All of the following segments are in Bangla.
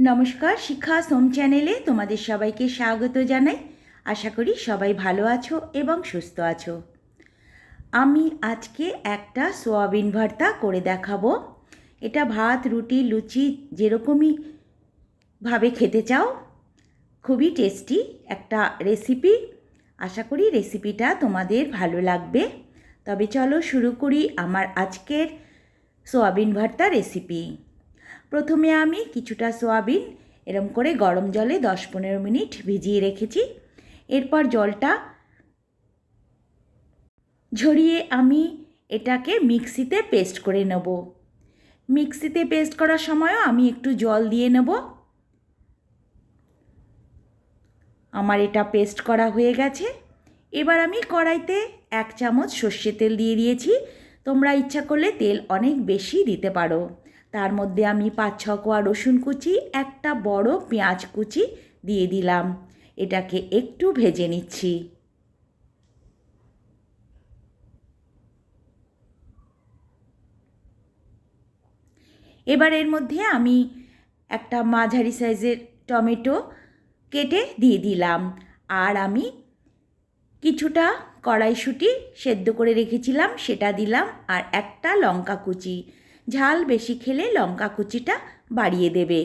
নমস্কার শিক্ষা সোম চ্যানেলে তোমাদের সবাইকে স্বাগত জানাই। আশা করি সবাই ভালো আছো এবং সুস্থ আছো। আমি আজকে একটা সোয়াবিন ভর্তা করে দেখাবো। এটা ভাত, রুটি, লুচি যেরকমই ভাবে খেতে চাও, খুবই টেস্টি একটা রেসিপি। আশা করি রেসিপিটা তোমাদের ভালো লাগবে। তবে চলো শুরু করি আমার আজকের সোয়াবিন ভর্তা রেসিপি। প্রথমে আমি কিছুটা সোয়াবিন, এরম করে গরম জলে দশ পনেরো মিনিট ভিজিয়ে রেখেছি। এরপর জলটা ঝরিয়ে আমি এটাকে মিক্সিতে পেস্ট করে নেব। মিক্সিতে পেস্ট করার সময়ও আমি একটু জল দিয়ে নেব। আমার এটা পেস্ট করা হয়ে গেছে। এবার আমি কড়াইতে এক চামচ সর্ষে তেল দিয়ে দিয়েছি। তোমরা ইচ্ছা করলে তেল অনেক বেশি দিতে পারো। তার মধ্যে আমি পাঁচ ছ কোয়া রসুন কুচি, একটা বড় পেঁয়াজ কুচি দিয়ে দিলাম। এটাকে একটু ভেজে নিচ্ছি। এবার এর মধ্যে আমি একটা মাঝারি সাইজের টমেটো কেটে দিয়ে দিলাম। আর আমি কিছুটা কড়াইশুঁটি সেদ্ধ করে রেখেছিলাম, সেটা দিলাম। আর একটা লঙ্কা কুচি। ঝাল বেশি খেলে লঙ্কা কুচিটা বাড়িয়ে দেবে।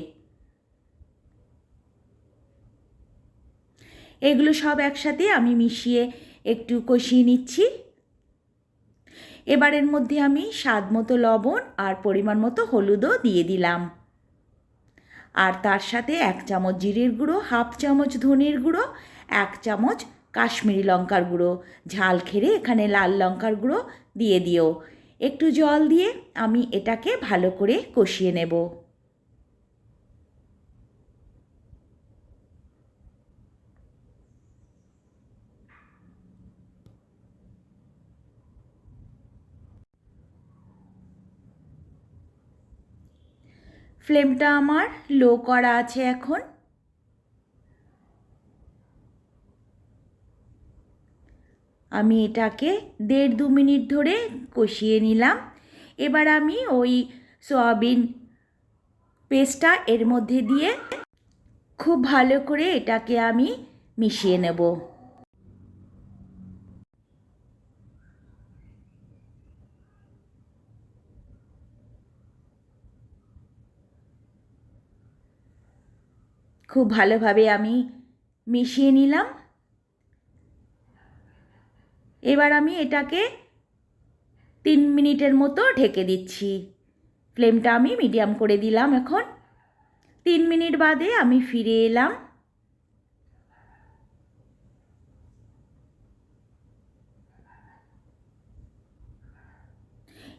এগুলো সব একসাথে আমি মিশিয়ে একটু কষিয়ে নিচ্ছি। এবারের মধ্যে আমি স্বাদ মতো লবণ আর পরিমাণ মতো হলুদও দিয়ে দিলাম। আর তার সাথে এক চামচ জিরের গুঁড়ো, হাফ চামচ ধনের গুঁড়ো, এক চামচ কাশ্মীরি লঙ্কার গুঁড়ো। ঝাল খেলে এখানে লাল লঙ্কার গুঁড়ো দিয়ে দিও। একটু জল দিয়ে আমি এটাকে ভালো করে কষিয়ে নেব। ফ্লেমটা আমার লো করা আছে এখন। আমি এটাকে দেড় দু মিনিট ধরে কষিয়ে নিলাম। এবার আমি ওই সয়াবিন পেস্টটা এর মধ্যে দিয়ে খুব ভালো করে এটাকে আমি মিশিয়ে নেব। খুব ভালোভাবে আমি মিশিয়ে নিলাম। এবার আমি এটাকে তিন মিনিটের মতো ঢেকে দিচ্ছি। ফ্লেমটা আমি মিডিয়াম করে দিলাম এখন। তিন মিনিট বাদে আমি ফিরে এলাম।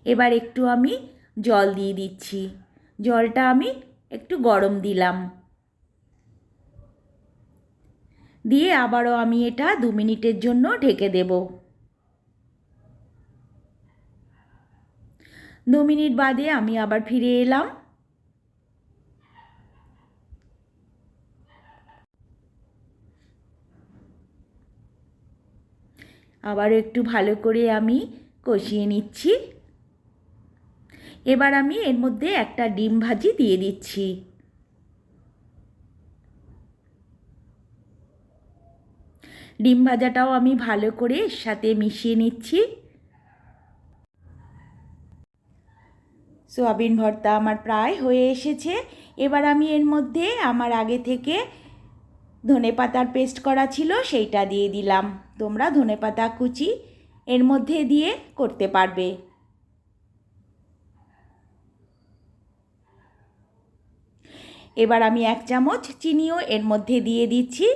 এবার একটু আমি জল দিয়ে দিচ্ছি। জলটা আমি একটু গরম দিলাম। দিয়ে আবারও আমি এটা দু মিনিটের জন্য ঢেকে দেব। দু মিনিট বাদে আমি আবার ফিরে এলাম। আবার একটু ভালো করে আমি কষিয়ে নিচ্ছি। এবার আমি এর মধ্যে একটা ডিম ভাজি দিয়ে দিচ্ছি। ডিম ভাজাটাও আমি ভালো করে এর সাথে মিশিয়ে নিচ্ছি। সোয়াবিন ভর্তা আমার প্রায় হয়ে এসেছে। এবার আমি এর মধ্যে আমার আগে থেকে ধনে পাতার পেস্ট করা ছিল, সেইটা দিয়ে দিলাম। তোমরা ধনে পাতা, কুচি এর মধ্যে দিয়ে করতে পারবে। এবার আমি এক চামচ চিনিও এর মধ্যে দিয়ে দিচ্ছি।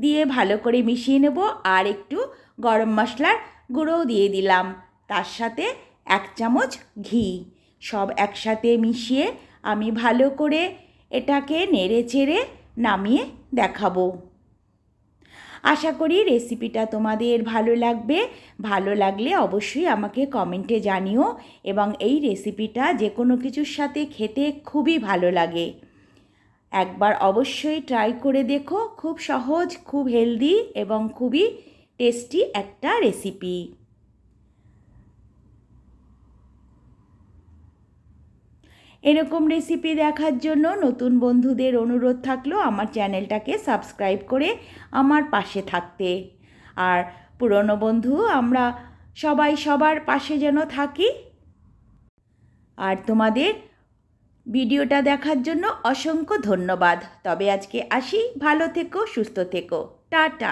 দিয়ে ভালো করে মিশিয়ে নেব আর একটু গরম মশলার গুঁড়োও দিয়ে দিলাম। তার সাথে এক চামচ ঘি। সব একসাথে মিশিয়ে আমি ভালো করে এটাকে নেড়ে চেড়ে নামিয়ে দেখাবো। আশা করি রেসিপিটা তোমাদের ভালো লাগবে। ভালো লাগলে অবশ্যই আমাকে কমেন্টে জানিও এবং এই রেসিপিটা যে কোনো কিছুর সাথে খেতে খুবই ভালো লাগে। একবার অবশ্যই ট্রাই করে দেখো, খুব সহজ, খুব হেলদি এবং খুবই টেস্টি একটা রেসিপি এরকম রেসিপি দেখার জন্য নতুন বন্ধুদের অনুরোধ থাকল আমার চ্যানেলটাকে সাবস্ক্রাইব করে আমার পাশে থাকতে। আর পুরনো বন্ধু, আমরা সবাই সবার পাশে যেন থাকি। আর তোমাদের ভিডিওটা দেখার জন্য অসংখ্য ধন্যবাদ। তবে আজকে আসি, ভালো থেকো, সুস্থ থেকো। টাটা।